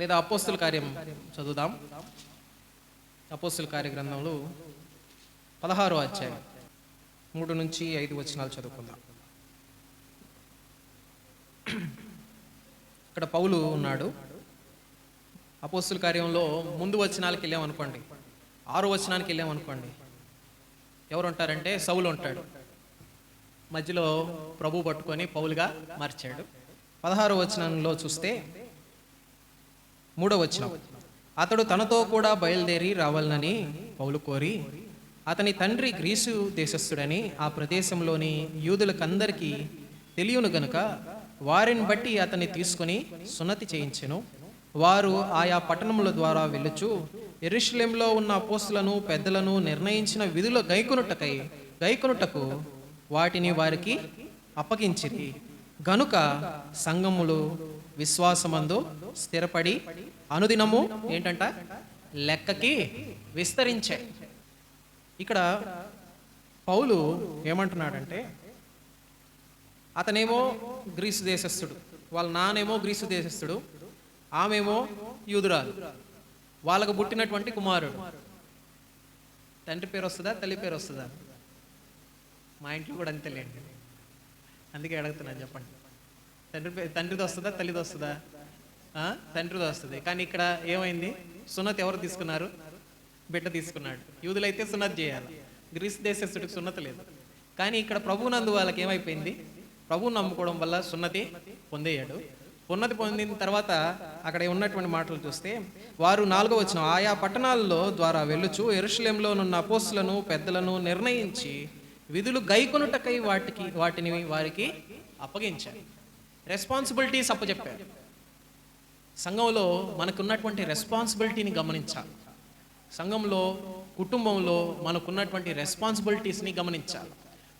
లేదా అపోస్తుల కార్యం చదువుదాం. అపోస్తుల కార్య గ్రంథంలో పదహారో అధ్యాయం మూడు నుంచి ఐదు వచనాలు చదువుకుందాం. ఇక్కడ పౌలు ఉన్నాడు. అపోస్తుల కార్యంలో ముందు వచనాలకు వెళ్ళామనుకోండి ఆరు వచనానికి వెళ్ళామనుకోండి ఎవరు ఉంటారంటే సౌలు ఉంటాడు. మధ్యలో ప్రభు పట్టుకొని పౌలుగా మార్చాడు. పదహారు వచనంలో చూస్తే మూడో వచనం. అతడు తనతో కూడా బయలుదేరి రావాలని పౌలు కోరి అతని తండ్రి గ్రీసు దేశస్థుడని ఆ ప్రదేశంలోని యూదులకందరికీ తెలియను గనుక వారిని బట్టి అతన్ని తీసుకొని సున్నతి చేయించెను. వారు ఆయా పట్టణముల ద్వారా వెళ్ళుచు ఎరుషలేంలో ఉన్న అపోస్తులను పెద్దలను నిర్ణయించిన విధుల గైకొనుటకై గైకొనుటకు వాటిని వారికి అప్పగించింది గనుక సంఘములు విశ్వాసమందు స్థిరపడి అనుదినము ఏంటంట? లెక్కకి విస్తరించాయి ఇక్కడ పౌలు ఏమంటున్నాడంటే అతనేమో గ్రీసు దేశస్థుడు వాళ్ళ నానేమో గ్రీసు దేశస్థుడు ఆమెమో యూదురాలు వాళ్ళకు పుట్టినటువంటి కుమారుడు. తండ్రి పేరు వస్తుందా? తల్లి పేరు వస్తుందా? మా ఇంట్లో కూడా అంతేలేండి అందుకే అడుగుతున్నాను చెప్పండి. తండ్రి తండ్రిది వస్తుందా? తల్లిది వస్తుందా? తండ్రిది వస్తుంది. కానీ ఇక్కడ ఏమైంది? సున్నతి ఎవరు తీసుకున్నారు? బిడ్డ తీసుకున్నాడు. యూదులైతే సున్నతి చేయాలి. గ్రీస్ దేశస్తుడికి సున్నతి లేదు. కానీ ఇక్కడ ప్రభువునందు వాళ్ళకి ఏమైపోయింది? ప్రభువు నమ్ముకోవడం వల్ల సున్నతి పొందేయాడు. ఉన్నతి పొందిన తర్వాత అక్కడ ఉన్నటువంటి మాటలు చూస్తే వారు నాలుగో వచ్చిన ఆయా పట్టణాల్లో ద్వారా వెళ్ళుచు ఎరుషులెంలోనున్న అపోస్తులను పెద్దలను నిర్ణయించి విధులు గైకొనుటకై వాటికి వాటిని వారికి అప్పగించారు. రెస్పాన్సిబిలిటీస్ అప్పచెప్పారు సంఘంలో మనకున్నటువంటి రెస్పాన్సిబిలిటీని గమనించాలి. సంఘంలో కుటుంబంలో మనకున్నటువంటి రెస్పాన్సిబిలిటీస్ని గమనించాలి.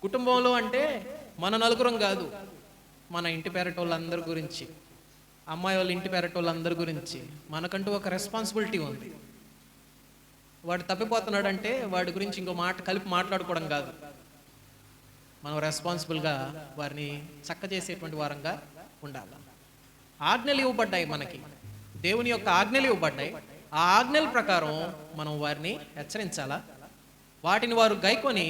కుటుంబంలో అంటే మన నలుగురం కాదు. మన ఇంటి పేరటోళ్ళందరి గురించి అమ్మాయి వాళ్ళ ఇంటి పేరటోళ్ళందరి గురించి మనకంటూ ఒక రెస్పాన్సిబిలిటీ ఉంది. వాడు తప్పిపోతున్నాడంటే వాడి గురించి ఇంకో మాట కలిపి మాట్లాడుకోవడం కాదు. మనం రెస్పాన్సిబుల్గా వారిని చక్క చేసేటువంటి వారంగా ఉండాలి? ఆజ్ఞలు ఇవ్వబడ్డాయి మనకి. దేవుని యొక్క ఆజ్ఞలు ఇవ్వబడ్డాయి. ఆ ఆజ్ఞల ప్రకారం మనం వారిని హెచ్చరించాలా? వాటిని వారు గైకొని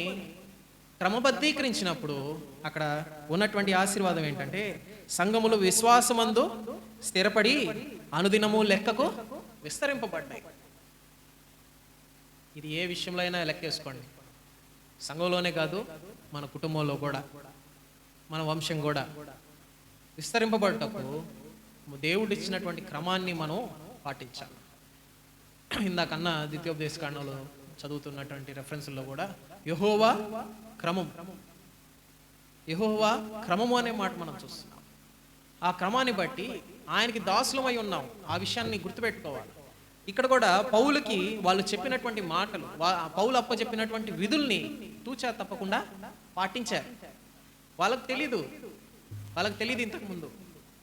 క్రమబద్ధీకరించినప్పుడు అక్కడ ఉన్నటువంటి ఆశీర్వాదం ఏంటంటే సంఘములు విశ్వాసమందు స్థిరపడి అనుదినము లెక్కకు విస్తరింపబడ్డాయి. ఇది ఏ విషయంలో అయినా లెక్కేసుకోండి సంఘంలోనే కాదు మన కుటుంబంలో కూడా మన వంశం కూడా. విస్తరింపబడటకు దేవుడు ఇచ్చినటువంటి క్రమాన్ని మనం పాటించాలి. ఇందాకన్న ద్వితీయోపదేశ కాండంలో చదువుతున్నటువంటి రెఫరెన్స్లో కూడా యహోవా క్రమం. యహోవా క్రమము అనే మాట మనం చూస్తున్నాం. ఆ క్రమాన్ని బట్టి ఆయనకి దాసులమై ఉన్నాం. ఆ విషయాన్ని గుర్తుపెట్టుకోవాలి. ఇక్కడ కూడా పౌలుకి వాళ్ళు చెప్పినటువంటి మాటలు పౌలు అప్ప చెప్పినటువంటి విధుల్ని తూచా తప్పకుండా పాటించారు. వాళ్ళకి తెలీదు వాళ్ళకి తెలియదు ఇంతకుముందు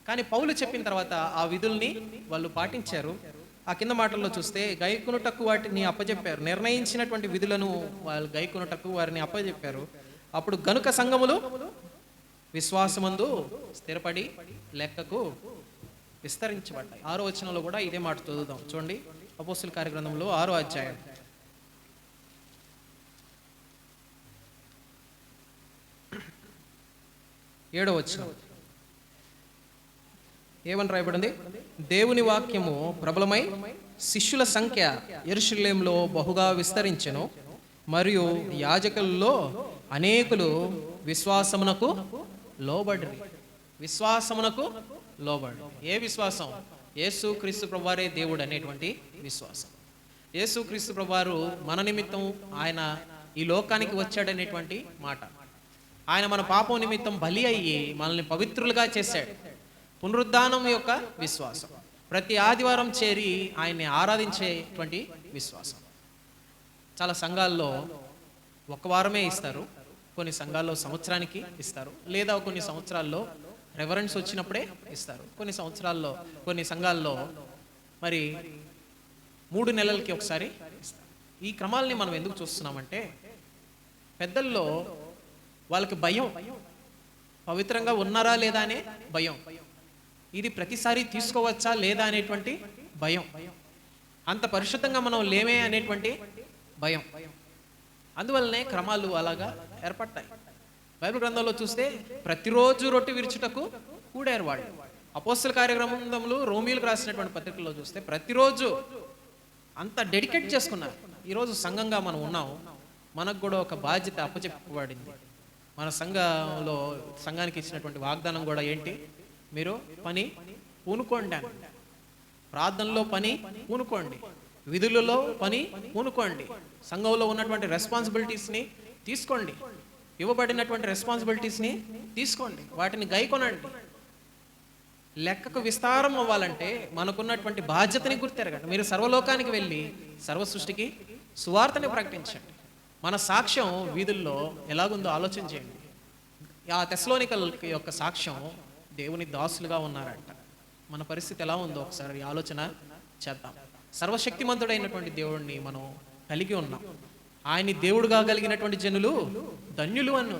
కానీ పౌలు చెప్పిన తర్వాత ఆ విధుల్ని వాళ్ళు పాటించారు. ఆ కింద మాటల్లో చూస్తే గైకునుటకు వాటిని అప్పజెప్పారు. నిర్ణయించినటువంటి విధులను వాళ్ళు గైకునుటకు వారిని అప్పజెప్పారు. అప్పుడు గనుక సంఘములు విశ్వాసమందు స్థిరపడి లెక్కకు విస్తరించబడ్డాయి. ఆరో వచనంలో కూడా ఇదే మాట చదువుదాం. చూడండి. అపోస్తుల కార్యగ్రంథంలో ఆరో అధ్యాయం. ఏడో ఏమని రాయబడింది? దేవుని వాక్యము ప్రబలమై శిష్యుల సంఖ్య ఎరుషులేంలో బహుగా విస్తరించెను మరియు యాజకుల్లో అనేకులు విశ్వాసమునకు లోబడి విశ్వాసమునకు లోబడి ఏ విశ్వాసం? యేసు క్రీస్తు ప్రభువారే దేవుడు అనేటువంటి విశ్వాసం. యేసు క్రీస్తు ప్రభువారు మన నిమిత్తం ఆయన ఈ లోకానికి వచ్చాడనేటువంటి మాట. ఆయన మన పాపం నిమిత్తం బలి అయ్యి మనల్ని పవిత్రులుగా చేశాడు. పునరుద్ధానం యొక్క విశ్వాసం. ప్రతి ఆదివారం చేరి ఆయన్ని ఆరాధించేటువంటి విశ్వాసం. చాలా సంఘాల్లో ఒక వారమే ఇస్తారు. కొన్ని సంఘాల్లో సంవత్సరానికి ఇస్తారు. లేదా కొన్ని సంవత్సరాల్లో రెఫరెన్స్ వచ్చినప్పుడే ఇస్తారు. కొన్ని సంవత్సరాల్లో కొన్ని సంఘాల్లో మరి మూడు నెలలకి ఒకసారి ఇస్తారు. ఈ క్రమాలని మనం ఎందుకు చూస్తున్నామంటే పెద్దల్లో వాళ్ళకి భయం. పవిత్రంగా ఉన్నారా లేదా అనే భయం. ఇది ప్రతిసారి తీసుకోవచ్చా లేదా అనేటువంటి భయం. అంత పరిశుద్ధంగా మనం లేమే అనేటువంటి భయం. అందువల్లనే క్రమాలు అలాగా ఏర్పడ్డాయి బైబిల్ గ్రంథంలో చూస్తే ప్రతిరోజు రొట్టె విరుచుటకు కూడారు వాళ్ళు. అపోస్తల కార్యక్రమంలో రోమిలకు రాసినటువంటి పత్రికల్లో చూస్తే ప్రతిరోజు అంత డెడికేట్ చేసుకున్నారు. ఈరోజు సంఘంగా మనం ఉన్నాం. మనకు కూడా ఒక బాధ్యత అప్పచెప్పబడింది. మన సంఘంలో సంఘానికి ఇచ్చినటువంటి వాగ్దానం కూడా ఏంటి? మీరు పని పూనుకోండి ప్రార్థనలో పని పూనుకోండి. విధులలో పని పూనుకోండి. సంఘంలో ఉన్నటువంటి రెస్పాన్సిబిలిటీస్ని తీసుకోండి. ఇవ్వబడినటువంటి రెస్పాన్సిబిలిటీస్ని తీసుకోండి. వాటిని గైకొనండి. లెక్కకు విస్తారం అవ్వాలంటే మనకున్నటువంటి బాధ్యతని గుర్తెరగండి. మీరు సర్వలోకానికి వెళ్ళి సర్వ సృష్టికి సువార్తని ప్రకటించండి. మన సాక్ష్యం వీధుల్లో ఎలాగుందో ఆలోచన చేయండి. ఆ తెస్లోనికల్ యొక్క సాక్ష్యం దేవుని దాసులుగా ఉన్నారంట. మన పరిస్థితి ఎలా ఉందో ఒకసారి ఆలోచన చేద్దాం. సర్వశక్తిమంతుడైనటువంటి దేవుడిని మనం కలిగి ఉన్నాం. ఆయన్ని దేవుడుగా కలిగినటువంటి జనులు ధన్యులు అని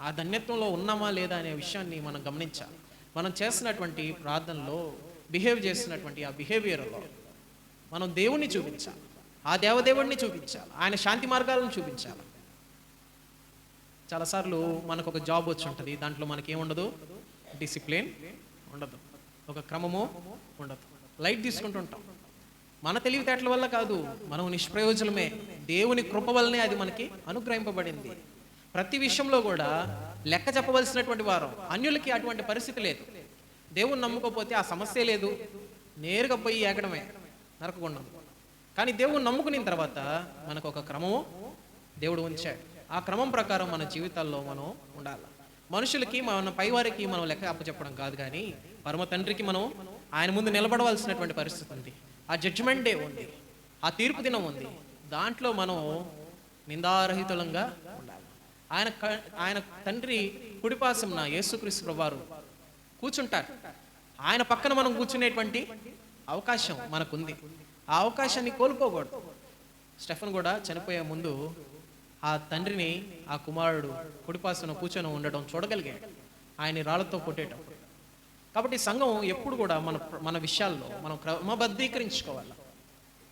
ఆ ధన్యత్వంలో ఉన్నామా లేదా అనే విషయాన్ని మనం గమనించాలి. మనం చేస్తున్నటువంటి ప్రార్థనలో బిహేవ్ చేస్తున్నటువంటి ఆ బిహేవియర్లో మనం దేవుణ్ణి చూపించాలి. ఆ దేవదేవుడిని చూపించాలి. ఆయన శాంతి మార్గాలను చూపించాలి. చాలాసార్లు మనకు ఒక జాబ్ వచ్చి ఉంటుంది. దాంట్లో మనకి ఏముండదు డిసిప్లిన్ ఉండదు. ఒక క్రమము ఉండదు. లైట్ తీసుకుంటుంటాం మన తెలివితేటల వల్ల కాదు. మనం నిష్ప్రయోజనమే. దేవుని కృప వల్లనే అది మనకి అనుగ్రహింపబడింది. ప్రతి విషయంలో కూడా లెక్క చెప్పవలసినటువంటి వారం. అన్యులకి అటువంటి పరిస్థితి లేదు. దేవుని నమ్ముకోపోతే ఆ సమస్య లేదు. నేరుగా పోయి ఏకడమే నరకకుండా కానీ దేవుని నమ్ముకున్న తర్వాత మనకు ఒక క్రమము దేవుడు ఉంచాడు. ఆ క్రమం ప్రకారం మన జీవితాల్లో మనం ఉండాలి. మనుషులకి మన పైవారికి మనం లెక్క అప్పచెప్పడం కాదు కానీ పరమ తండ్రికి మనం ఆయన ముందు నిలబడవలసినటువంటి పరిస్థితి ఉంది. ఆ జడ్జిమెంట్ డే ఉంది. ఆ తీర్పు దినం ఉంది. దాంట్లో మనం నిందారహితులంగా ఉండాలి. ఆయన ఆయన తండ్రి కుడిపాసం నా యేసుక్రీస్తు ప్రభువారు కూర్చుంటారు. ఆయన పక్కన మనం కూర్చునేటువంటి అవకాశం మనకుంది. ఆ అవకాశాన్ని కోల్పోకూడదు. స్టెఫన్ కూడా చనిపోయే ముందు ఆ తండ్రిని ఆ కుమారుడు కుడిపాసన కూర్చొని ఉండడం చూడగలిగాడు. ఆయన రాళ్ళతో కొట్టేటప్పుడు. కాబట్టి సంఘం ఎప్పుడు కూడా మన మన విషయాల్లో మనం క్రమబద్ధీకరించుకోవాలి.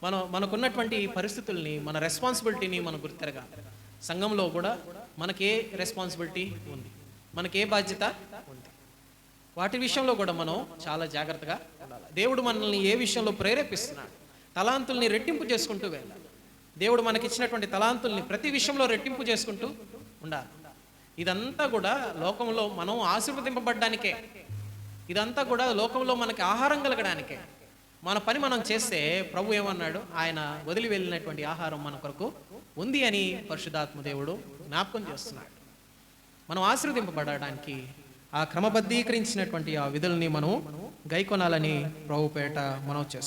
మనం మనకున్నటువంటి పరిస్థితుల్ని మన రెస్పాన్సిబిలిటీని మనం గుర్తెరగాలి. సంఘంలో కూడా మనకే రెస్పాన్సిబిలిటీ ఉంది. మనకే బాధ్యత ఉంది. వాటి విషయంలో కూడా మనం చాలా జాగ్రత్తగా ఉండాలి. దేవుడు మనల్ని ఏ విషయంలో ప్రేరేపిస్తున్నాడు? తలాంతుల్ని రెట్టింపు చేసుకుంటూ వెళ్ళాలి. దేవుడు మనకిచ్చినటువంటి తలాంతుల్ని ప్రతి విషయంలో రెట్టింపు చేసుకుంటూ ఉండాలి. ఇదంతా కూడా లోకంలో మనం ఆశీర్వదింపబడ్డానికే. ఇదంతా కూడా లోకంలో మనకి ఆహారం కలగడానికే. మన పని మనం చేస్తే ప్రభు ఏమన్నాడు? ఆయన వదిలి వెళ్ళినటువంటి ఆహారం మన కొరకు ఉంది అని పరిశుధాత్మ దేవుడు జ్ఞాపకం చేస్తున్నాడు. మనం ఆశీర్వదింపబడడానికి ఆ క్రమబద్ధీకరించినటువంటి ఆ విధుల్ని మనం గైకొనాలని ప్రభుపేట మనం చేస్తాం